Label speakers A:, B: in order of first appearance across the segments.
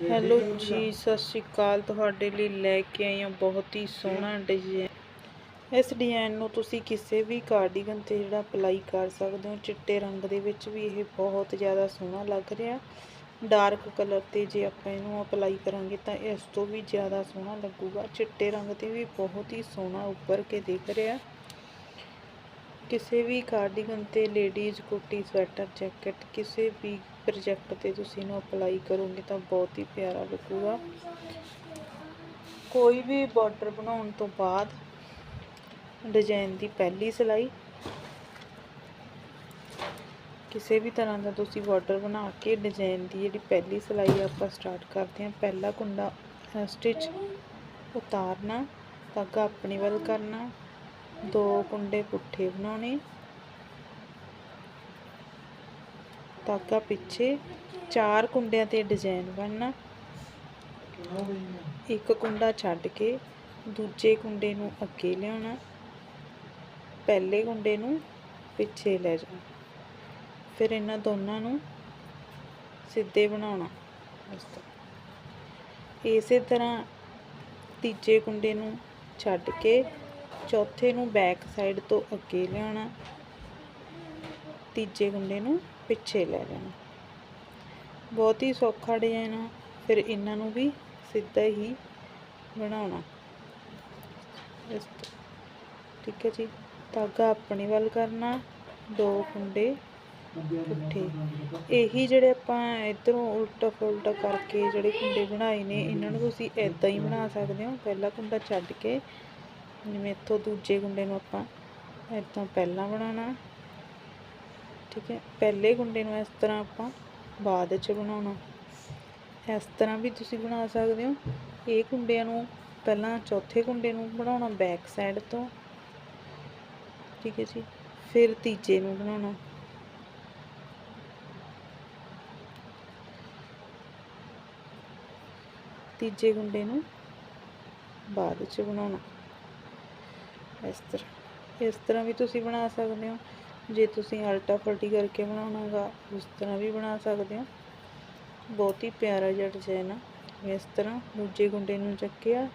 A: Hello ਜੀ, ਸਤਿ ਸ਼੍ਰੀ ਅਕਾਲ। ਤੁਹਾਡੇ ਲਈ ਲੈ ਕੇ ਆਈ ਹਾਂ ਬਹੁਤ ਹੀ ਸੋਹਣਾ ਡਿਜ਼ਾਈਨ ਇਸ ਡਿਜ਼ਾਈਨ ਨੂੰ ਤੁਸੀਂ ਕਿਸੇ ਵੀ ਕਾਰਡੀਗਨ ਤੇ ਜਿਹੜਾ ਅਪਲਾਈ ਕਰ ਸਕਦੇ ਹੋ, ਚਿੱਟੇ ਰੰਗ ਦੇ ਵਿੱਚ ਵੀ ਇਹ ਬਹੁਤ ਜ਼ਿਆਦਾ ਸੋਹਣਾ ਲੱਗ ਰਿਹਾ। ਡਾਰਕ ਕਲਰ ਤੇ ਜੇ ਆਪਾਂ ਇਹਨੂੰ ਅਪਲਾਈ ਕਰਾਂਗੇ ਤਾਂ ਇਸ ਤੋਂ ਵੀ ਜ਼ਿਆਦਾ ਸੋਹਣਾ ਲੱਗੂਗਾ। ਚਿੱਟੇ ਰੰਗ ਤੇ ਵੀ ਬਹੁਤ ਹੀ ਸੋਹਣਾ ਉੱਪਰ ਕੇ ਦਿਖ ਰਿਹਾ। ਕਿਸੇ ਵੀ ਕਾਰਡੀਗਨ ਤੇ ਲੇਡੀਜ਼ ਕੁਰਤੀ ਸਵੈਟਰ ਜੈਕਟ ਕਿਸੇ ਵੀ ਪ੍ਰੋਜੈਕਟ ਤੇ ਤੁਸੀਂ ਇਹਨੂੰ ਅਪਲਾਈ ਕਰੋਗੇ ਤਾਂ ਬਹੁਤ ਹੀ ਪਿਆਰਾ ਲੱਗੂਗਾ। ਕੋਈ ਵੀ ਬਾਰਡਰ ਬਣਾਉਣ ਤੋਂ ਬਾਅਦ ਡਿਜ਼ਾਈਨ ਦੀ ਪਹਿਲੀ ਸਿਲਾਈ, ਕਿਸੇ ਵੀ ਤਰ੍ਹਾਂ ਦਾ ਤੁਸੀਂ ਬਾਰਡਰ ਬਣਾ ਕੇ ਡਿਜ਼ਾਈਨ ਦੀ ਜਿਹੜੀ ਪਹਿਲੀ ਸਿਲਾਈ ਆਪਾਂ ਸਟਾਰਟ ਕਰਦੇ ਹਾਂ, ਪਹਿਲਾ ਕੁੰਡਾ ਸਟਿਚ ਉਤਾਰਨਾ, ਧਾਗਾ ਆਪਣੇ ਵੱਲ ਕਰਨਾ, ਦੋ ਕੁੰਡੇ ਪੁੱਠੇ ਬਣਾਉਣੇ ਧਾਗਾ ਪਿੱਛੇ ਚਾਰ ਕੁੰਡਿਆਂ ਤੇ ਡਿਜ਼ਾਈਨ ਬਣਨਾ। ਇੱਕ ਕੁੰਡਾ ਛੱਡ ਕੇ ਦੂਜੇ ਕੁੰਡੇ ਨੂੰ ਅੱਗੇ ਲਿਆਉਣਾ। ਪਹਿਲੇ ਕੁੰਡੇ ਨੂੰ ਪਿੱਛੇ ਲੈ ਜਾਣਾ। ਫਿਰ ਇਹਨਾਂ ਦੋਨਾਂ ਨੂੰ ਸਿੱਧੇ ਬਣਾਉਣਾ। ਇਸ ਤਰ੍ਹਾਂ ਇਸੇ ਤਰ੍ਹਾਂ ਤੀਜੇ ਕੁੰਡੇ ਨੂੰ ਛੱਡ ਕੇ ਚੌਥੇ ਨੂੰ ਬੈਕ ਸਾਈਡ ਤੋਂ ਅੱਗੇ ਲਿਆਉਣਾ। ਤੀਜੇ ਕੁੰਡੇ ਨੂੰ ਪਿੱਛੇ ਲੈ ਲੈਣਾ। ਬਹੁਤ ਹੀ ਸੌਖਾ ਡਿਜ਼ਾਈਨ ਆ, ਫਿਰ ਇਹਨਾਂ ਨੂੰ ਵੀ ਸਿੱਧਾ ਹੀ ਬਣਾਉਣਾ। ਇਸ ਠੀਕ ਹੈ ਜੀ। ਧਾਗਾ ਆਪਣੇ ਵੱਲ ਕਰਨਾ, ਦੋ ਕੁੰਡੇ ਪੁੱਠੇ ਇਹੀ ਜਿਹੜੇ ਆਪਾਂ ਇਧਰੋਂ ਉਲਟਾ ਫੁਲਟਾ ਕਰਕੇ ਜਿਹੜੇ ਕੁੰਡੇ ਬਣਾਏ ਨੇ, ਇਹਨਾਂ ਨੂੰ ਤੁਸੀਂ ਇਦਾਂ ਹੀ ਬਣਾ ਸਕਦੇ ਹੋ। ਪਹਿਲਾ ਕੁੰਡਾ ਛੱਡ ਕੇ, ਜਿਵੇਂ ਇੱਥੋਂ ਦੂਜੇ ਕੁੰਡੇ ਨੂੰ ਆਪਾਂ ਇਦਾਂ ਪਹਿਲਾਂ ਬਣਾਉਣਾ। ਠੀਕ ਹੈ, ਪਹਿਲੇ ਗੁੰਡੇ ਨੂੰ ਇਸ ਤਰ੍ਹਾਂ ਆਪਾਂ ਬਾਅਦ ਵਿੱਚ ਬਣਾਉਣਾ। ਇਸ ਤਰ੍ਹਾਂ ਵੀ ਤੁਸੀਂ ਬਣਾ ਸਕਦੇ ਹੋ। ਇਹ ਗੁੰਡਿਆਂ ਨੂੰ ਪਹਿਲਾਂ ਚੌਥੇ ਗੁੰਡੇ ਨੂੰ ਬਣਾਉਣਾ ਬੈਕ ਸਾਈਡ ਤੋਂ। ਠੀਕ ਹੈ ਜੀ, ਫਿਰ ਤੀਜੇ ਨੂੰ ਬਣਾਉਣਾ। ਤੀਜੇ ਗੁੰਡੇ ਨੂੰ ਬਾਅਦ ਵਿੱਚ ਬਣਾਉਣਾ। ਇਸ ਤਰ੍ਹਾਂ ਇਸ ਤਰ੍ਹਾਂ ਵੀ ਤੁਸੀਂ ਬਣਾ ਸਕਦੇ ਹੋ। ਜੇ ਤੁਸੀਂ ਅਲਟਾ ਫਲਟੀ ਕਰਕੇ ਬਣਾਉਣਾਗਾ ਉਸ ਤਰ੍ਹਾਂ ਵੀ ਬਣਾ ਸਕਦੇ ਹੋ। ਬਹੁਤ ਹੀ ਪਿਆਰਾ ਜਿਹਾ ਡਿਜ਼ਾਈਨ ਆ ਇਸ ਤਰ੍ਹਾਂ ਦੂਜੇ ਗੁੰਡੇ ਨੂੰ ਚੱਕਿਆ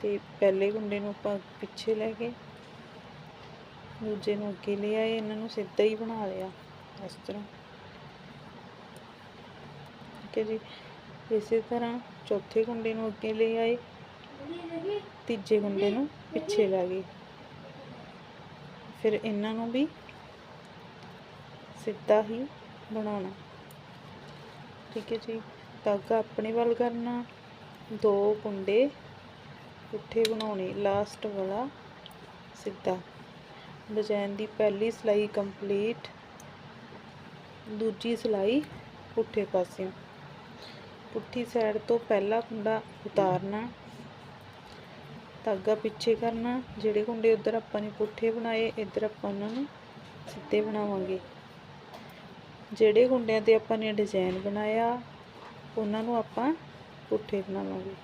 A: ਤੇ ਪਹਿਲੇ ਗੁੰਡੇ ਨੂੰ ਆਪਾਂ ਪਿੱਛੇ ਲੈ ਕੇ ਦੂਜੇ ਨੂੰ ਅੱਗੇ ਲੈ ਆਏ, ਇਹਨਾਂ ਨੂੰ ਸਿੱਧਾ ਹੀ ਬਣਾ ਲਿਆ। ਇਸ ਤਰ੍ਹਾਂ। ਠੀਕ ਹੈ ਜੀ। ਇਸੇ ਤਰ੍ਹਾਂ ਚੌਥੇ ਗੁੰਡੇ ਨੂੰ ਅੱਗੇ ਲੈ ਆਏ, ਤੀਜੇ ਗੁੰਡੇ ਨੂੰ ਪਿੱਛੇ ਲੈ ਗਏ। ਫਿਰ ਇਹਨਾਂ ਨੂੰ ਵੀ ਸਿੱਧਾ ਹੀ ਬਣਾਉਣਾ। ਠੀਕ ਹੈ ਜੀ। ਧਾਗਾ ਆਪਣੇ ਵੱਲ ਕਰਨਾ। ਦੋ ਕੁੰਡੇ ਪੁੱਠੇ ਬਣਾਉਣੇ। ਲਾਸਟ ਵਾਲਾ ਸਿੱਧਾ। ਡਿਜ਼ਾਈਨ ਦੀ ਪਹਿਲੀ ਸਿਲਾਈ ਕੰਪਲੀਟ ਦੂਜੀ ਸਿਲਾਈ ਪੁੱਠੇ ਪਾਸਿਓਂ। ਪੁੱਠੀ ਸਾਈਡ ਤੋਂ ਪਹਿਲਾ ਕੁੰਡਾ ਉਤਾਰਨਾ। ਧਾਗਾ ਪਿੱਛੇ ਕਰਨਾ, ਜਿਹੜੇ ਕੁੰਡੇ ਉਧਰ ਆਪਾਂ ਨੇ ਪੁੱਠੇ ਬਣਾਏ, ਇੱਧਰ ਆਪਾਂ ਉਹਨਾਂ ਨੂੰ ਸਿੱਧੇ ਬਣਾਵਾਂਗੇ। ਜਿਹੜੇ ਕੁੰਡਿਆਂ ਤੇ ਆਪਾਂ ਨੇ ਡਿਜ਼ਾਈਨ ਬਣਾਇਆ, ਉਹਨਾਂ ਨੂੰ ਆਪਾਂ ਪੁੱਠੇ ਬਣਾਵਾਂਗੇ।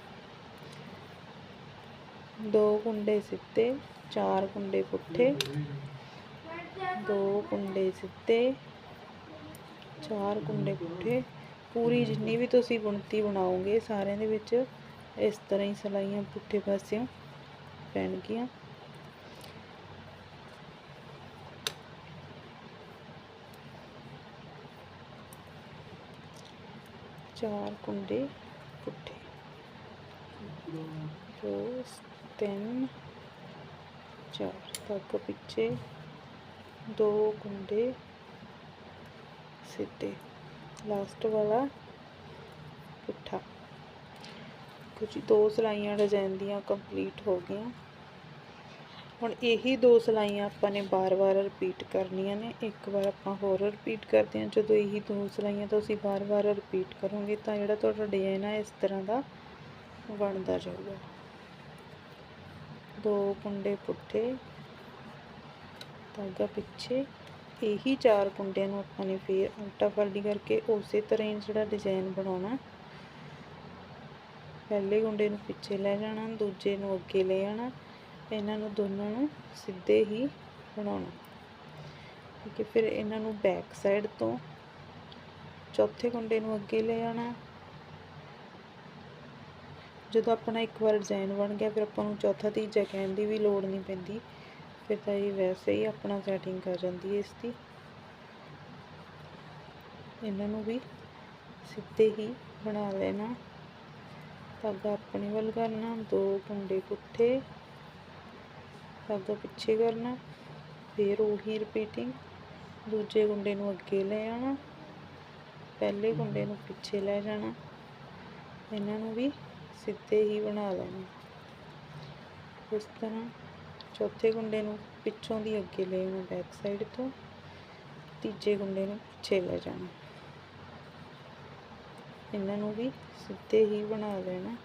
A: ਦੋ ਕੁੰਡੇ ਸਿੱਧੇ, ਚਾਰ ਕੁੰਡੇ ਪੁੱਠੇ, ਦੋ ਕੁੰਡੇ ਸਿੱਧੇ, ਚਾਰ ਕੁੰਡੇ ਪੁੱਠੇ। ਪੂਰੀ ਜਿੰਨੀ ਵੀ ਤੁਸੀਂ ਬੁਣਤੀ ਬਣਾਓਗੇ, ਸਾਰਿਆਂ ਦੇ ਵਿੱਚ ਇਸ ਤਰ੍ਹਾਂ ਹੀ ਸਲਾਈਆਂ ਪੁੱਠੇ ਪਾਸਿਓਂ। ਪੈਣਗੀਆਂ। ਚਾਰ ਕੁੰਡੇ ਪੁੱਠੇ। ਦੋ, ਤਿੰਨ, ਚਾਰ। ਤੱਕ ਪਿੱਛੇ ਦੋ ਕੁੰਡੇ ਸਿੱਧੇ। ਲਾਸਟ ਵਾਲਾ ਪੁੱਠਾ। ਕੁਝ ਦੋ ਸਲਾਈਆਂ ਡਿਜ਼ਾਈਨ ਦੀਆਂ ਕੰਪਲੀਟ ਹੋ ਗਈਆਂ। ਹੁਣ ਇਹੀ ਦੋ ਸਲਾਈਆਂ ਆਪਾਂ ਨੇ ਬਾਰ-ਬਾਰ ਰਿਪੀਟ ਕਰਨੀਆਂ ਨੇ, ਇੱਕ ਵਾਰ ਆਪਾਂ ਹੋਰ ਰਿਪੀਟ ਕਰਦੇ ਹਾਂ, ਜਦੋਂ ਇਹੀ ਦੋ ਸਲਾਈਆਂ ਤੁਸੀਂ ਬਾਰ-ਬਾਰ ਰਿਪੀਟ ਕਰੋਗੇ ਤਾਂ ਜਿਹੜਾ ਤੁਹਾਡਾ ਡਿਜ਼ਾਈਨ ਹੈ ਇਸ ਤਰ੍ਹਾਂ ਦਾ ਬਣਦਾ ਜਾਊਗਾ। ਦੋ ਕੁੰਡੇ ਪੁੱਠੇ, ਧਾਗਾ ਪਿੱਛੇ, ਇਹੀ ਚਾਰ ਕੁੰਡਿਆਂ ਨੂੰ ਆਪਾਂ ਨੇ ਫੇਰ ਉਲਟਾ ਫਲਦੀ ਕਰਕੇ ਉਸੇ ਤਰ੍ਹਾਂ ਹੀ ਜਿਹੜਾ ਡਿਜ਼ਾਈਨ ਬਣਾਉਣਾ। ਪਹਿਲੇ ਕੁੰਡੇ ਨੂੰ ਪਿੱਛੇ ਲੈ ਜਾਣਾ, ਦੂਜੇ ਨੂੰ ਅੱਗੇ ਲੈ ਆਣਾ ਇਹਨਾਂ ਨੂੰ ਦੋਨਾਂ ਨੂੰ ਸਿੱਧੇ ਹੀ ਬਣਾਉਣਾ। ਠੀਕ ਹੈ, ਫਿਰ ਇਹਨਾਂ ਨੂੰ ਬੈਕ ਸਾਈਡ ਤੋਂ ਚੌਥੇ ਕੁੰਡੇ ਨੂੰ ਅੱਗੇ ਲੈ ਆਣਾ ਜਦੋਂ ਆਪਣਾ ਇੱਕ ਵਾਰ ਡਿਜ਼ਾਈਨ ਬਣ ਗਿਆ, ਫਿਰ ਆਪਾਂ ਨੂੰ ਚੌਥਾ ਤੀਜਾ ਕਹਿਣ ਦੀ ਵੀ ਲੋੜ ਨਹੀਂ ਪੈਂਦੀ। ਫਿਰ ਤਾਂ ਇਹ ਵੈਸੇ ਹੀ ਆਪਣਾ ਸੈਟਿੰਗ ਕਰ ਜਾਂਦੀ ਹੈ ਇਸ ਦੀ ਇਹਨਾਂ ਨੂੰ ਵੀ ਸਿੱਧੇ ਹੀ ਬਣਾ ਲੈਣਾ। ਧਾਗਾ ਆਪਣੇ ਵੱਲ ਕਰਨਾ, ਦੋ ਕੁੰਡੇ ਪੁੱਠੇ। ਧਾਗਾ ਪਿੱਛੇ ਕਰਨਾ, ਫਿਰ ਉਹੀ ਰਿਪੀਟਿੰਗ ਦੂਜੇ ਗੁੰਡੇ ਨੂੰ ਅੱਗੇ ਲੈ ਆਉਣਾ, ਪਹਿਲੇ ਗੁੰਡੇ ਨੂੰ ਪਿੱਛੇ ਲੈ ਜਾਣਾ, ਇਹਨਾਂ ਨੂੰ ਵੀ ਸਿੱਧੇ ਹੀ ਬਣਾ ਲੈਣਾ। ਇਸ ਤਰ੍ਹਾਂ ਚੌਥੇ ਗੁੰਡੇ ਨੂੰ ਪਿੱਛੋਂ ਦੀ ਅੱਗੇ ਲੈ ਆਉਣਾ ਬੈਕ ਸਾਈਡ ਤੋਂ, ਤੀਜੇ ਗੁੰਡੇ ਨੂੰ ਪਿੱਛੇ ਲੈ ਜਾਣਾ। ਇਹਨਾਂ ਨੂੰ ਵੀ ਸਿੱਧੇ ਹੀ ਬਣਾ ਲੈਣਾ।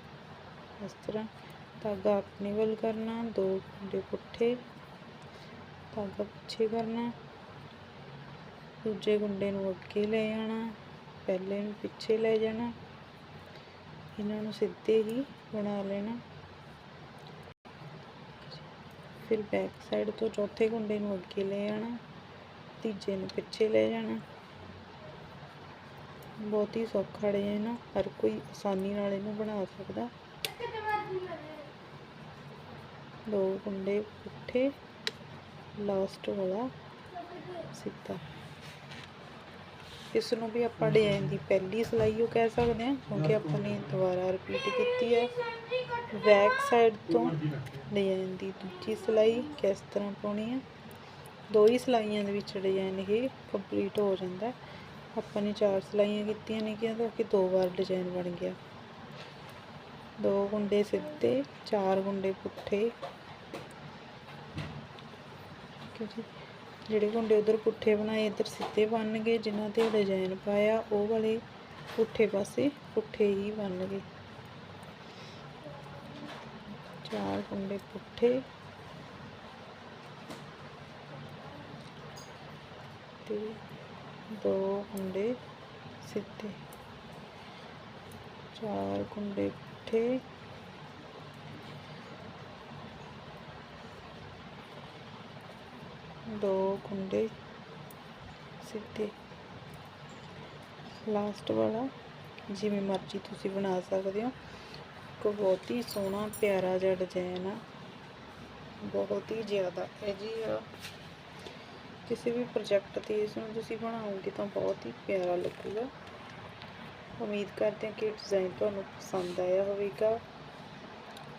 A: ਇਸ ਤਰ੍ਹਾਂ ਧਾਗਾ ਆਪਣੇ ਵੱਲ ਕਰਨਾ, ਦੋ ਕੁੰਡੇ ਪੁੱਠੇ, ਧਾਗਾ ਪਿੱਛੇ ਕਰਨਾ, ਦੂਜੇ ਕੁੰਡੇ ਨੂੰ ਅੱਗੇ ਲੈ ਆਣਾ, ਪਹਿਲੇ ਨੂੰ ਪਿੱਛੇ ਲੈ ਜਾਣਾ, ਇਹਨਾਂ ਨੂੰ ਸਿੱਧੇ ਹੀ ਬਣਾ ਲੈਣਾ। ਫਿਰ ਬੈਕ ਸਾਈਡ ਤੋਂ ਚੌਥੇ ਕੁੰਡੇ ਨੂੰ ਅੱਗੇ ਲੈ ਆਣਾ, ਤੀਜੇ ਨੂੰ ਪਿੱਛੇ ਲੈ ਜਾਣਾ। ਬਹੁਤ ਹੀ ਸੌਖਾ ਡਿਜ਼ਾਈਨ ਆ ਹਰ ਕੋਈ ਆਸਾਨੀ ਨਾਲ ਇਹਨੂੰ ਬਣਾ ਸਕਦਾ। ਦੋ ਕੁੰਡੇ ਪੁੱਠੇ ਲਾਸਟ ਵਾਲਾ ਸਿੱਧਾ। ਇਸ ਨੂੰ ਵੀ ਆਪਾਂ ਡਿਜ਼ਾਈਨ ਦੀ ਪਹਿਲੀ ਸਿਲਾਈ ਉਹ ਕਹਿ ਸਕਦੇ ਹਾਂ ਕਿਉਂਕਿ ਆਪਾਂ ਨੇ ਦੁਬਾਰਾ ਰਿਪੀਟ ਕੀਤੀ ਹੈ। ਬੈਕ ਸਾਈਡ ਤੋਂ ਡਿਜ਼ਾਈਨ ਦੀ ਦੂਜੀ ਸਿਲਾਈ ਕਿਸ ਤਰ੍ਹਾਂ ਪਾਉਣੀ ਹੈ। ਦੋ ਹੀ ਸਿਲਾਈਆਂ ਦੇ ਵਿੱਚ ਡਿਜ਼ਾਈਨ ਇਹ ਕੰਪਲੀਟ ਹੋ ਜਾਂਦਾ। ਆਪਾਂ ਨੇ ਚਾਰ ਸਿਲਾਈਆਂ ਕੀਤੀਆਂ ਨੇ ਕਿ ਕਿ ਦੋ ਵਾਰ ਡਿਜ਼ਾਈਨ ਬਣ ਗਿਆ। ਦੋ ਗੁੰਡੇ ਸਿੱਧੇ ਚਾਰ ਗੁੰਡੇ ਪੁੱਠੇ। ਠੀਕ ਹੈ ਜੀ। ਜਿਹੜੇ ਕੁੰਡੇ ਉਧਰ ਪੁੱਠੇ ਬਣਾਏ, ਇੱਧਰ ਸਿੱਧੇ ਬਣ ਗਏ, ਜਿਨ੍ਹਾਂ ਤੇ ਡਿਜ਼ਾਈਨ ਪਾਇਆ, ਉਹ ਵਾਲੇ ਪੁੱਠੇ ਪਾਸੇ ਪੁੱਠੇ ਹੀ ਬਣ ਗਏ। ਚਾਰ ਕੁੰਡੇ ਪੁੱਠੇ। ਤੇ ਦੋ ਕੁੰਡੇ ਸਿੱਧੇ। ਚਾਰ ਗੁੰਡੇ ਪੁੱਠੇ। ਦੋ ਕੁੰਡੇ ਸਿੱਧੇ। ਲਾਸਟ ਵਾਲਾ, ਜਿਵੇਂ ਮਰਜ਼ੀ ਤੁਸੀਂ ਬਣਾ ਸਕਦੇ ਹੋ। ਕੋ ਬਹੁਤ ਹੀ ਸੋਹਣਾ, ਪਿਆਰਾ ਜਿਹਾ ਡਿਜ਼ਾਈਨ ਆ। ਬਹੁਤ ਹੀ ਜ਼ਿਆਦਾ। ਇਹ ਜੀ ਆ ਕਿਸੇ ਵੀ ਪ੍ਰੋਜੈਕਟ ਤੇ ਇਸ ਨੂੰ ਤੁਸੀਂ ਬਣਾਓਗੇ ਤਾਂ ਬਹੁਤ ਹੀ ਪਿਆਰਾ ਲੱਗੂਗਾ। ਉਮੀਦ ਕਰਦੇ ਹਾਂ ਕਿ ਡਿਜ਼ਾਈਨ ਤੁਹਾਨੂੰ ਪਸੰਦ ਆਇਆ ਹੋਵੇਗਾ।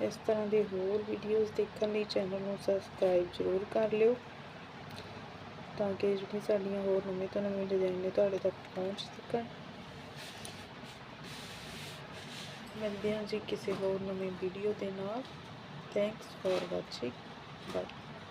A: ਇਸ ਤਰ੍ਹਾਂ ਦੇ ਹੋਰ ਵੀਡੀਓਜ਼ ਦੇਖਣ ਲਈ ਚੈਨਲ ਨੂੰ ਸਬਸਕ੍ਰਾਈਬ ਜ਼ਰੂਰ ਕਰ ਲਿਓ। ਤਾਂ ਕਿ ਜਿਹੜੀ ਸਾਡੀਆਂ ਹੋਰ ਨਵੇਂ ਤੋਂ ਨਵੇਂ ਡਿਜ਼ਾਈਨ ਨੇ ਤੁਹਾਡੇ ਤੱਕ ਪਹੁੰਚ ਸਕਣ। ਮਿਲਦੇ ਹਾਂ ਜੀ ਕਿਸੇ ਹੋਰ ਨਵੀਂ ਵੀਡੀਓ ਦੇ ਨਾਲ। Thanks for watching bye